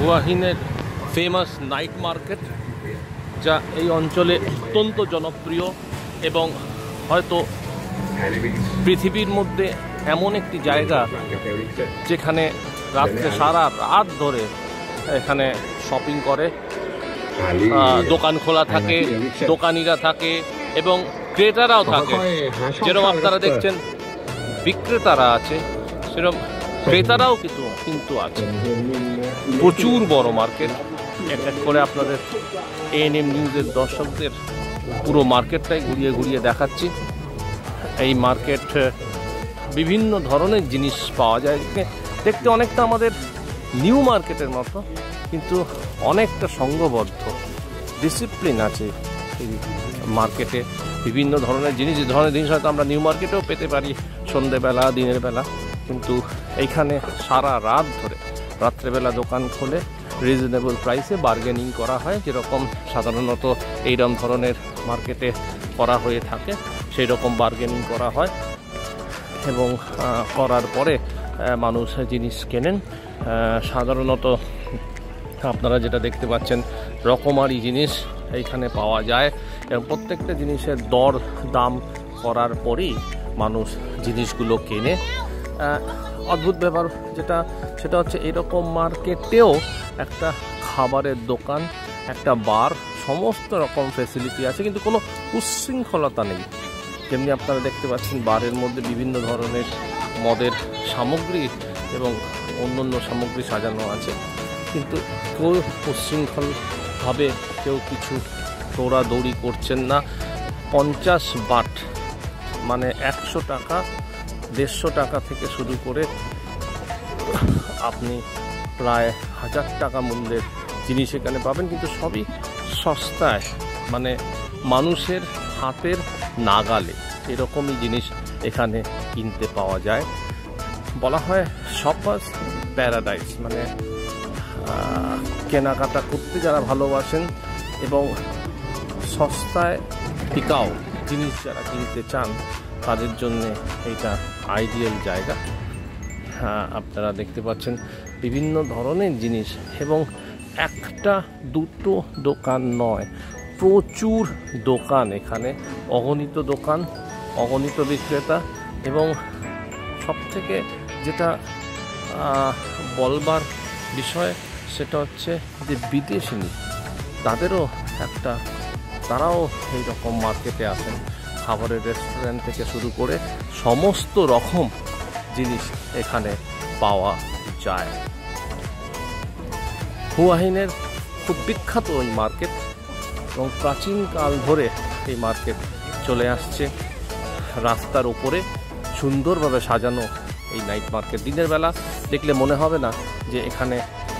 হুয়াহিনের famous night market যা এই অঞ্চলে অত্যন্ত জনপ্রিয় এবং হয়তো পৃথিবীর মধ্যে এমন একটি জায়গা যেখানে রাত্রে সারা রাত ধরে এখানে শপিং করে দোকান খোলা থাকে দোকানিরা থাকে এবং ক্রেতারাও থাকে। যেরকম আপনারা দেখছেন বিক্রেতারা আছে সেরকম ক্রেতারাও কিন্তু কিন্তু আছে। প্রচুর বড় মার্কেট। এক এক করে আপনাদের এন এএনএম নিউজের দর্শকদের পুরো মার্কেটটাই ঘুরিয়ে ঘুরিয়ে দেখাচ্ছি। এই মার্কেট বিভিন্ন ধরনের জিনিস পাওয়া যায়। দেখতে অনেকটা আমাদের নিউ মার্কেটের মতো, কিন্তু অনেকটা সংঘবদ্ধ ডিসিপ্লিন আছে এই মার্কেটে। বিভিন্ন ধরনের জিনিস ধরনের জিনিস হয়তো আমরা নিউ মার্কেটেও পেতে পারি সন্ধেবেলা, দিনের বেলা। কিন্তু এইখানে সারা রাত ধরে রাত্রেবেলা দোকান খোলে রিজনেবল প্রাইসে বার্গেনিং করা হয়। যেরকম সাধারণত এইরকম ধরনের মার্কেটে করা হয়ে থাকে সেই রকম বার্গেনিং করা হয়। এবং করার পরে মানুষ জিনিস কেনেন। সাধারণত আপনারা যেটা দেখতে পাচ্ছেন, রকমারি জিনিস এইখানে পাওয়া যায়। এবং প্রত্যেকটা জিনিসের দর, দাম করার পরেই মানুষ জিনিসগুলো কেনে। অদ্ভুত ব্যাপার যেটা, সেটা হচ্ছে এরকম মার্কেটেও একটা খাবারের দোকান, একটা বার, সমস্ত রকম ফেসিলিটি আছে, কিন্তু কোনো উচ্ছৃঙ্খলতা নেই। যেমনি আপনারা দেখতে পাচ্ছেন, বারের মধ্যে বিভিন্ন ধরনের মদের সামগ্রী এবং অন্য অন্য সামগ্রী সাজানো আছে, কিন্তু কেউ উচ্ছৃঙ্খলভাবে কেউ কিছু দৌড়াদৌড়ি করছেন না। পঞ্চাশ বাট মানে একশো টাকা দেড়শো টাকা থেকে শুরু করে আপনি প্রায় হাজার টাকা মূল্যের জিনিস এখানে পাবেন, কিন্তু সবই সস্তায় মানে মানুষের হাতের নাগালে এরকমই জিনিস এখানে কিনতে পাওয়া যায়। বলা হয় শপার্স প্যারাডাইস মানে কেনাকাটা করতে যারা ভালোবাসেন এবং সস্তায় টিকাও জিনিস যারা কিনতে চান তাদের জন্য এইটা আইডিয়াল জায়গা। হ্যাঁ আপনারা দেখতে পাচ্ছেন বিভিন্ন ধরনের জিনিস এবং একটা দুটো দোকান নয়, প্রচুর দোকান এখানে, অগণিত দোকান, অগণিত বিক্রেতা এবং সবথেকে যেটা বলবার বিষয় সেটা হচ্ছে যে বিদেশিনী, তাদেরও একটা, তারাও এই রকম মার্কেটে আসেন। খাবারের রেস্টুরেন্ট থেকে শুরু করে সমস্ত রকম জিনিস এখানে পাওয়া যায়। হুয়াহিনের খুব বিখ্যাত ওই মার্কেট এবং প্রাচীনকাল ধরে এই মার্কেট চলে আসছে। রাস্তার উপরে সুন্দরভাবে সাজানো এই নাইট মার্কেট দিনের বেলা দেখলে মনে হবে না যে এখানে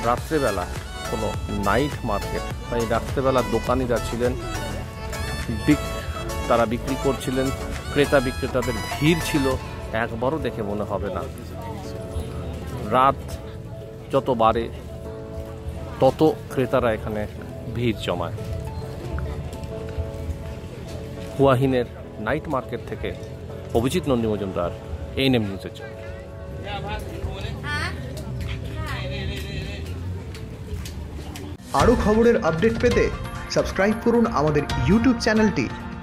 রাত্রেবেলা কোনো নাইট মার্কেট বা এই রাত্রেবেলা দোকানিরা ছিলেন। বিক তারা বিক্রি করছিলেন। ক্রেতা বিক্রেতাদের ভিড় ছিল। একবারও দেখে মনে হবে না। রাত যত বাড়ে, তত ক্রেতারা এখানে ভিড় জমায়। হুয়াহিনের নাইট মার্কেট থেকে অভিজিৎ নন্দী মজুমদার এই নেম নিউজের জন্য। আরও খবরের আপডেট পেতে সাবস্ক্রাইব করুন আমাদের ইউটিউব চ্যানেলটি।